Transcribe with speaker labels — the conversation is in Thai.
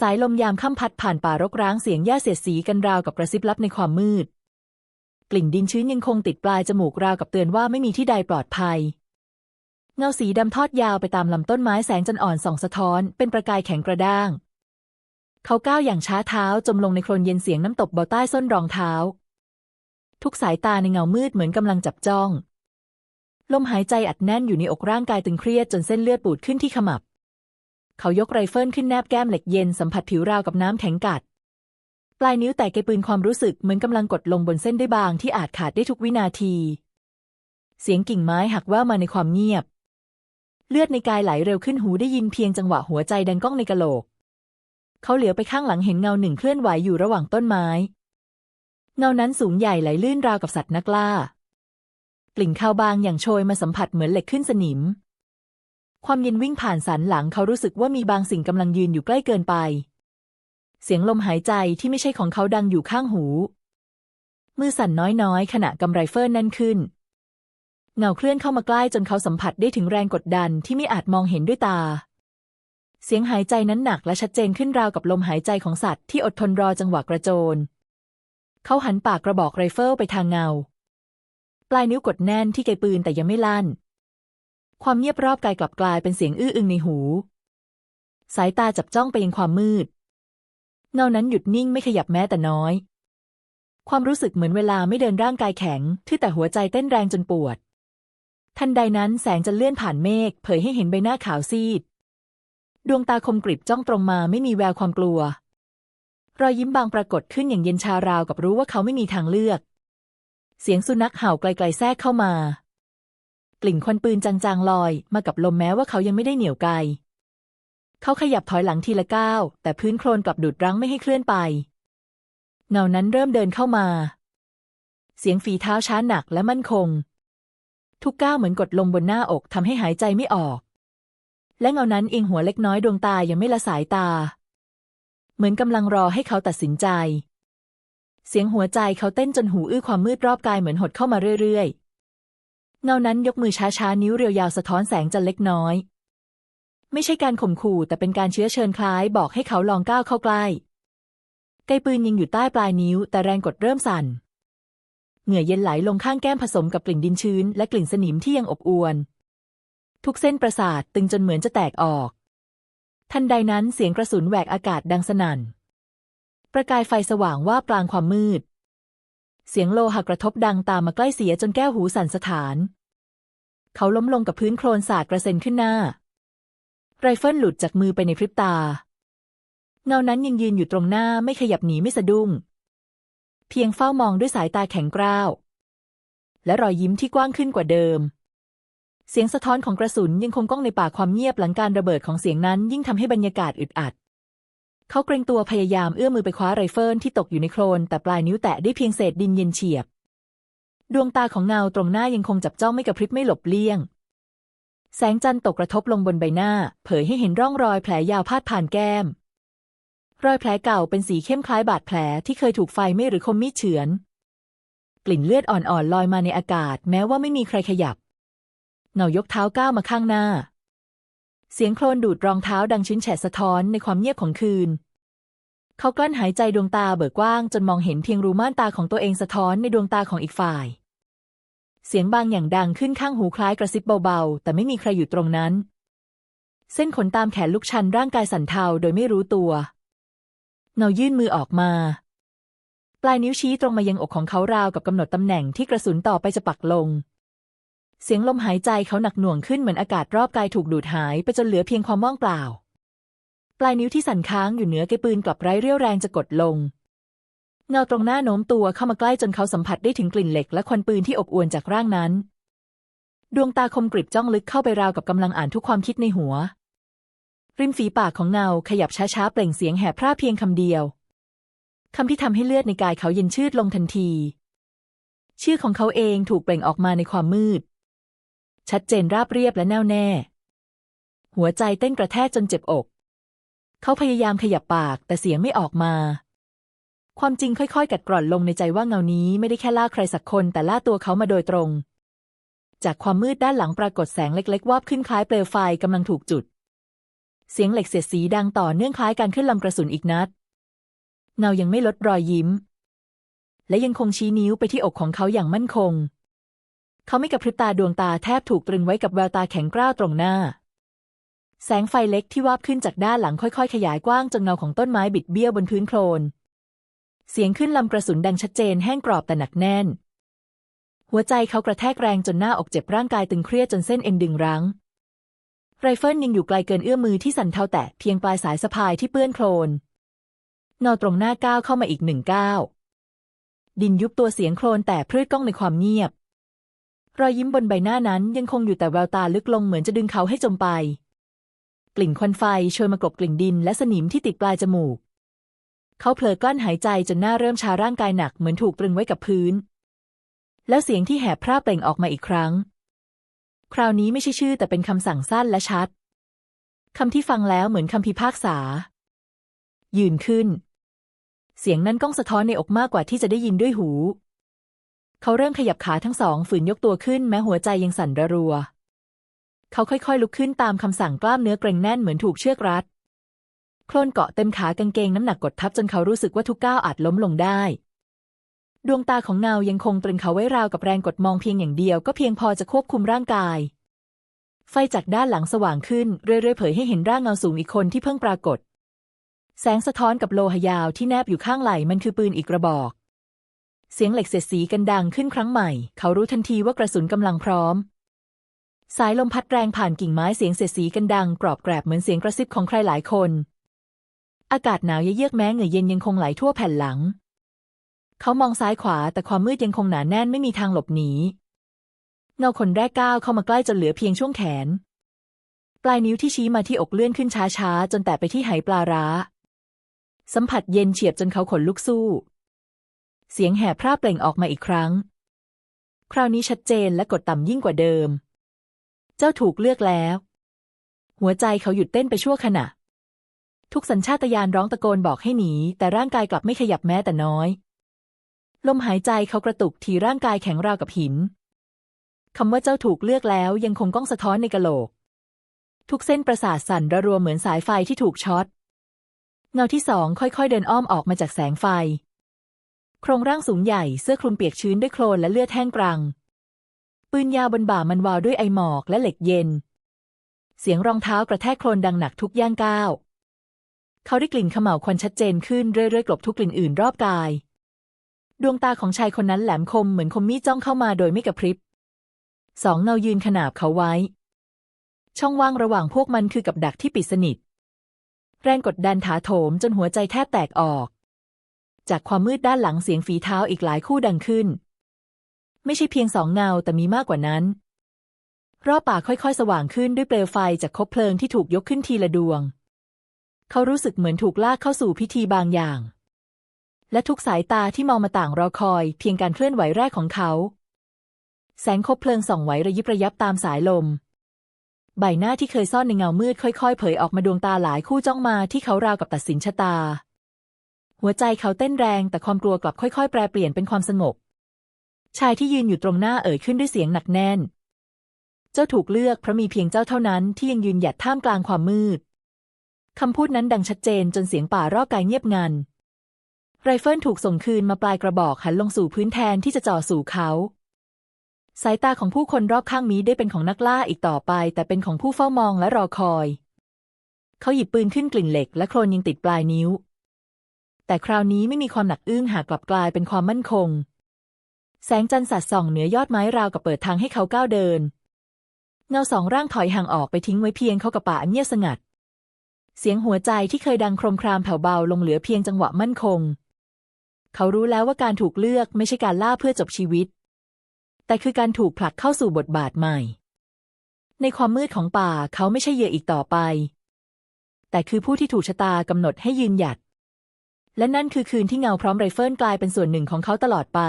Speaker 1: สายลมยามค่ำพัดผ่านป่ารกร้างเสียงหญ้าเสียดสีกันราวกับกระซิบลับในความมืด กลิ่นดินชื้นยังคงติดปลายจมูกราวกับเตือนว่าไม่มีที่ใดปลอดภัย เงาสีดำทอดยาวไปตามลำต้นไม้แสงจันอ่อนส่องสะท้อน เป็นประกายแข็งกระด้าง เขาก้าวอย่างช้าเท้าจมลงในโคลนเย็นเสียงน้ำตกเบาใต้ส้นรองเท้า ทุกสายตาในเงามืดเหมือนกำลังจับจ้อง ลมหายใจอัดแน่นอยู่ในอกร่างกายตึงเครียดจนเส้นเลือดปูดขึ้นที่ขมับ เขายกไรเฟิลขึ้นแนบแก้มเหล็กเย็นสัมผัสผิวราวกับน้ำแข็งกัด ปลายนิ้วแตะไกปืนความรู้สึกเหมือนกำลังกดลงบนเส้นได้บางที่อาจขาดได้ทุกวินาที เสียงกิ่งไม้หักว่ามาในความเงียบ เลือดในกายไหลเร็วขึ้นหูได้ยินเพียงจังหวะหัวใจดังก้องในกะโหลก เขาเหลียวไปข้างหลังเห็นเงาหนึ่งเคลื่อนไหวอยู่ระหว่างต้นไม้ เงานั้นสูงใหญ่ไหลลื่นราวกับสัตว์นักล่ากลิ่นข้าวบางอย่างโชยมาสัมผัสเหมือนเหล็กขึ้นสนิม ความเย็นวิ่งผ่านสันหลังเขารู้สึกว่ามีบางสิ่งกำลังยืนอยู่ใกล้เกินไป เสียงลมหายใจที่ไม่ใช่ของเขาดังอยู่ข้างหู มือสั่นน้อยๆ ขณะกำไรเฟิลนั่นขึ้น เงาเคลื่อนเข้ามาใกล้จนเขาสัมผัสได้ถึงแรงกดดันที่ไม่อาจมองเห็นด้วยตา เสียงหายใจนั้นหนักและชัดเจนขึ้นราวกับลมหายใจของสัตว์ที่อดทนรอจังหวะกระโจน เขาหันปากกระบอกไรเฟิลไปทางเงา ปลายนิ้วกดแน่นที่ไกปืนแต่ยังไม่ลั่น ความเงียบรอบกายกลับกลายเป็นเสียงอื้ออึงในหู สายตาจับจ้องไปยังความมืด เงานั้นหยุดนิ่งไม่ขยับแม้แต่น้อย ความรู้สึกเหมือนเวลาไม่เดินร่างกายแข็งที่แต่หัวใจเต้นแรงจนปวด ทันใดนั้นแสงจะเลื่อนผ่านเมฆเผยให้เห็นใบหน้าขาวซีด ดวงตาคมกริบจ้องตรงมาไม่มีแววความกลัว รอยยิ้มบางปรากฏขึ้นอย่างเย็นชาราวกับรู้ว่าเขาไม่มีทางเลือก เสียงสุนัขเห่าไกลๆแทรกเข้ามา ลิ่นควันปืนจางๆลอย มากับลมแม้ว่าเขายังไม่ได้เหนียวไกล เขาขยับถอยหลังทีละก้าวแต่พื้นโคลนกลับดูดรั้งไม่ให้เคลื่อนไป เงานั้นเริ่มเดินเข้ามา เสียงฝีเท้าช้าหนักและมั่นคง ทุกก้าวเหมือนกดลงบนหน้าอกทำให้หายใจไม่ออก และเงานั้นเอียงหัวเล็กน้อยดวงตายังไม่ละสายตา เหมือนกำลังรอให้เขาตัดสินใจ เสียงหัวใจเขาเต้นจนหูอื้อความมืดรอบกายเหมือนหดเข้ามาเรื่อยๆ เงานั้นยกมือช้าๆ นิ้วเรียวยาวสะท้อนแสงจันเล็กน้อย ไม่ใช่การข่มขู่แต่เป็นการเชื้อเชิญคล้าย บอกให้เขาลองก้าวเข้าใกล้ไกปืนยิงอยู่ใต้ปลายนิ้ว แต่แรงกดเริ่มสั่น เหงื่อเย็นไหลลงข้างแก้มผสมกับกลิ่นดินชื้น และกลิ่นสนิมที่ยังอบอวน ทุกเส้นประสาทตึงจนเหมือนจะแตกออก ทันใดนั้นเสียงกระสุนแหวกอากาศดังสนั่น ประกายไฟสว่างว่าบกลางความมืด เสียงโลหะกระทบดังตามมาใกล้เสียจนแก้วหูสั่นสะท้าน เขาล้มลงกับพื้นโคลนสาดกระเซ็นขึ้นหน้า ไรเฟิลหลุดจากมือไปในพริบตา เงานั้นยังยืนอยู่ตรงหน้าไม่ขยับหนีไม่สะดุ้ง เพียงเฝ้ามองด้วยสายตาแข็งกร้าว และรอยยิ้มที่กว้างขึ้นกว่าเดิม เสียงสะท้อนของกระสุนยังคงก้องในป่าความเงียบหลังการระเบิดของเสียงนั้นยิ่งทำให้บรรยากาศอึดอัด เขาเกรงตัวพยายามเอื้อมมือไปคว้าไรเฟิลที่ตกอยู่ในโคลนแต่ปลายนิ้วแตะได้เพียงเศษดินเย็นเฉียบ ดวงตาของเงาตรงหน้ายังคงจับจ้องไม่กระพริบไม่หลบเลี่ยง แสงจันทร์ตกกระทบลงบนใบหน้า เผยให้เห็นร่องรอยแผลยาวพาดผ่านแก้ม รอยแผลเก่าเป็นสีเข้มคล้ายบาดแผลที่เคยถูกไฟไหม้หรือคมมีดเฉือน กลิ่นเลือดอ่อนๆลอยมาในอากาศ แม้ว่าไม่มีใครขยับเงายกเท้าก้าวมาข้างหน้า เสียงโคลนดูดรองเท้าดังชื้นแฉะสะท้อนในความเงียบของคืน เขากลั้นหายใจดวงตาเบิกกว้างจนมองเห็นเพียงรูม่านตาของตัวเองสะท้อนในดวงตาของอีกฝ่าย เสียงบางอย่างดังขึ้นข้างหูคล้ายกระซิบเบาๆ แต่ไม่มีใครอยู่ตรงนั้น เส้นขนตามแขนลุกชันร่างกายสั่นเทาโดยไม่รู้ตัวเงายื่นมือออกมา ปลายนิ้วชี้ตรงมายังอกของเขาราวกับกำหนดตำแหน่งที่กระสุนต่อไปจะปักลง เสียงลมหายใจเขาหนักหน่วงขึ้นเหมือนอากาศรอบกายถูกดูดหายไปจนเหลือเพียงความว่างเปล่า ปลายนิ้วที่สั่นค้างอยู่เหนือไกปืนกลับไร้เรี่ยวแรงจะกดลง เงาตรงหน้าโน้มตัวเข้ามาใกล้จนเขาสัมผัสได้ถึงกลิ่นเหล็กและควันปืนที่อบอวลจากร่างนั้น ดวงตาคมกริบจ้องลึกเข้าไปราวกับกำลังอ่านทุกความคิดในหัว ริมฝีปากของเงาขยับช้าๆเปล่งเสียงแหบพร่าเพียงคำเดียวคำที่ทำให้เลือดในกายเขาเย็นชืดลงทันที ชื่อของเขาเองถูกเปล่งออกมาในความมืด ชัดเจนราบเรียบและแน่วแน่ หัวใจเต้นกระแทกจนเจ็บอก เขาพยายามขยับปากแต่เสียงไม่ออกมา ความจริงค่อยๆ กัดกร่อนลงในใจว่าเงานี้ไม่ได้แค่ล่าใครสักคนแต่ล่าตัวเขามาโดยตรง จากความมืดด้านหลังปรากฏแสงเล็กๆวาบขึ้นคล้ายเปลวไฟกำลังถูกจุด เสียงเหล็กเสียดสีดังต่อเนื่องคล้ายการขึ้นลำกระสุนอีกนัด เงายังไม่ลดรอยยิ้ม และยังคงชี้นิ้วไปที่อกของเขาอย่างมั่นคง เขาไม่กระพริบตาดวงตาแทบถูกตรึงไว้กับแววตาแข็งกร้าวตรงหน้า แสงไฟเล็กที่วาบขึ้นจากด้านหลังค่อยๆ ขยายกว้างจนเงาของต้นไม้บิดเบี้ยวบนพื้นโคลน เสียงขึ้นลำกระสุนดังชัดเจนแห้งกรอบแต่หนักแน่น หัวใจเขากระแทกแรงจนหน้าอกเจ็บร่างกายตึงเครียดจนเส้นเอ็นดึงรั้ง ไรเฟิลยังอยู่ไกลเกินเอื้อมมือที่สั่นเทาแตะเพียงปลายสายสะพายที่เปื้อนโคลนเงาตรงหน้าก้าวเข้ามาอีกหนึ่งก้าวดินยุบตัวเสียงโคลนแต่พรืดก้องในความเงียบ รอยยิ้มบนใบหน้านั้นยังคงอยู่แต่แววตาลึกลงเหมือนจะดึงเขาให้จมไป กลิ่นควันไฟโชยมากลบกลิ่นดินและสนิมที่ติดปลายจมูก เขาเผลอกลั้นหายใจจนหน้าเริ่มชาร่างกายหนักเหมือนถูกตรึงไว้กับพื้น แล้วเสียงที่แหบพร่าเปล่งออกมาอีกครั้ง คราวนี้ไม่ใช่ชื่อแต่เป็นคำสั่งสั้นและชัดคำที่ฟังแล้วเหมือนคำพิพากษา ยืนขึ้น เสียงนั้นก้องสะท้อนในอกมากกว่าที่จะได้ยินด้วยหู เขาเริ่มขยับขาทั้งสองฝืนยกตัวขึ้นแม้หัวใจยังสั่นระรัว เขาค่อยๆ ลุกขึ้นตามคำสั่งกล้ามเนื้อเกร็งแน่นเหมือนถูกเชือกรัด โคลนเกาะเต็มขากางเกงน้ำหนักกดทับจนเขารู้สึกว่าทุกก้าวอาจล้มลงได้ ดวงตาของเงายังคงตรึงเขาไว้ราวกับแรงกดมองเพียงอย่างเดียวก็เพียงพอจะควบคุมร่างกาย ไฟจากด้านหลังสว่างขึ้นเรื่อยๆเผยให้เห็นร่างเงาสูงอีกคนที่เพิ่งปรากฏ แสงสะท้อนกับโลหะยาวที่แนบอยู่ข้างไหล่มันคือปืนอีกกระบอก เสียงเหล็กเสียดสีกันดังขึ้นครั้งใหม่ เขารู้ทันทีว่ากระสุนกำลังพร้อม สายลมพัดแรงผ่านกิ่งไม้เสียงเสียดสีกันดัง กรอบแกรบเหมือนเสียงกระซิบของใครหลายคน อากาศหนาวเยือกแม้เหงื่อเย็นยังคงไหลทั่วแผ่นหลัง เขามองซ้ายขวาแต่ความมืดยังคงหนาแน่นไม่มีทางหลบหนีเงาคนแรกก้าวเข้ามาใกล้จนเหลือเพียงช่วงแขน ปลายนิ้วที่ชี้มาที่อกเลื่อนขึ้นช้าๆจนแตะไปที่ไหปลาร้า สัมผัสเย็นเฉียบจนเขาขนลุกสู้ เสียงแห่พร่าเปล่งออกมาอีกครั้ง คราวนี้ชัดเจนและกดต่ำยิ่งกว่าเดิม เจ้าถูกเลือกแล้ว หัวใจเขาหยุดเต้นไปชั่วขณะ ทุกสัญชาตญาณร้องตะโกนบอกให้หนี แต่ร่างกายกลับไม่ขยับแม้แต่น้อย ลมหายใจเขากระตุกทีร่างกายแข็งราวกับหินคำว่าเจ้าถูกเลือกแล้วยังคงก้องสะท้อนในกะโหลก ทุกเส้นประสาทสั่นระรัวเหมือนสายไฟที่ถูกช็อต เงาที่สองค่อยๆเดินอ้อมออกมาจากแสงไฟ โครงร่างสูงใหญ่เสื้อคลุมเปียกชื้นด้วยโคลนและเลือดแห้งกรัง ปืนยาวบนบ่ามันวาวด้วยไอหมอกและเหล็กเย็น เสียงรองเท้ากระแทกโคลนดังหนักทุกย่างก้าวเขาได้กลิ่นขม่าวควันชัดเจนขึ้นเรื่อยๆกลบทุกกลิ่นอื่นรอบกาย ดวงตาของชายคนนั้นแหลมคมเหมือนคมมีดจ้องเข้ามาโดยไม่กระพริบสองเงายืนขนาบเขาไว้ ช่องว่างระหว่างพวกมันคือกับดักที่ปิดสนิท แรงกดดันถาโถมจนหัวใจแทบแตกออก จากความมืดด้านหลังเสียงฝีเท้าอีกหลายคู่ดังขึ้น ไม่ใช่เพียงสองเงาแต่มีมากกว่านั้น รอบป่าค่อยๆ สว่างขึ้นด้วยเปลวไฟจากคบเพลิงที่ถูกยกขึ้นทีละดวง เขารู้สึกเหมือนถูกลากเข้าสู่พิธีบางอย่าง และทุกสายตาที่มองมาต่างรอคอย เพียงการเคลื่อนไหวแรกของเขา แสงคบเพลิงส่องไหวระยิบระยับตามสายลมใบหน้าที่เคยซ่อนในเงามืดค่อย ๆ เผยออกมาดวงตาหลายคู่จ้องมาที่เขาราวกับตัดสินชะตา หัวใจเขาเต้นแรงแต่ความกลัวกลับค่อยๆ แปรเปลี่ยนเป็นความสงบ ชายที่ยืนอยู่ตรงหน้าเอ่ยขึ้นด้วยเสียงหนักแน่น เจ้าถูกเลือกเพราะมีเพียงเจ้าเท่านั้นที่ยังยืนหยัดท่ามกลางความมืด คำพูดนั้นดังชัดเจนจนเสียงป่ารอบกายเงียบงัน ไรเฟิลถูกส่งคืนมาปลายกระบอกหันลงสู่พื้นแทนที่จะจ่อสู่เขาสายตาของผู้คนรอบข้างนี้ได้เป็นของนักล่าอีกต่อไป แต่เป็นของผู้เฝ้ามองและรอคอย เขาหยิบปืนขึ้นกลิ่นเหล็ก และโคลนยังติดปลายนิ้ว แต่คราวนี้ไม่มีความหนักอึ้งหากกลับกลายเป็นความมั่นคง แสงจันทร์สัดส่องเหนือยอดไม้ราวกับเปิดทางให้เขาก้าวเดิน เงาสองร่างถอยห่างออกไปทิ้งไว้เพียงเขากับป่าอันเงียบสงัด เสียงหัวใจที่เคยดังโครมครามแผ่วเบาลงเหลือเพียงจังหวะมั่นคง เขารู้แล้วว่าการถูกเลือกไม่ใช่การล่าเพื่อจบชีวิต แต่คือการถูกผลักเข้าสู่บทบาทใหม่ ในความมืดของป่าเขาไม่ใช่เหยื่ออีกต่อไป แต่คือผู้ที่ถูกชะตากำหนดให้ยืนหยัด และนั่นคือคืนที่เงาพร้อมไรเฟิลกลายเป็นส่วนหนึ่งของเขาตลอดไป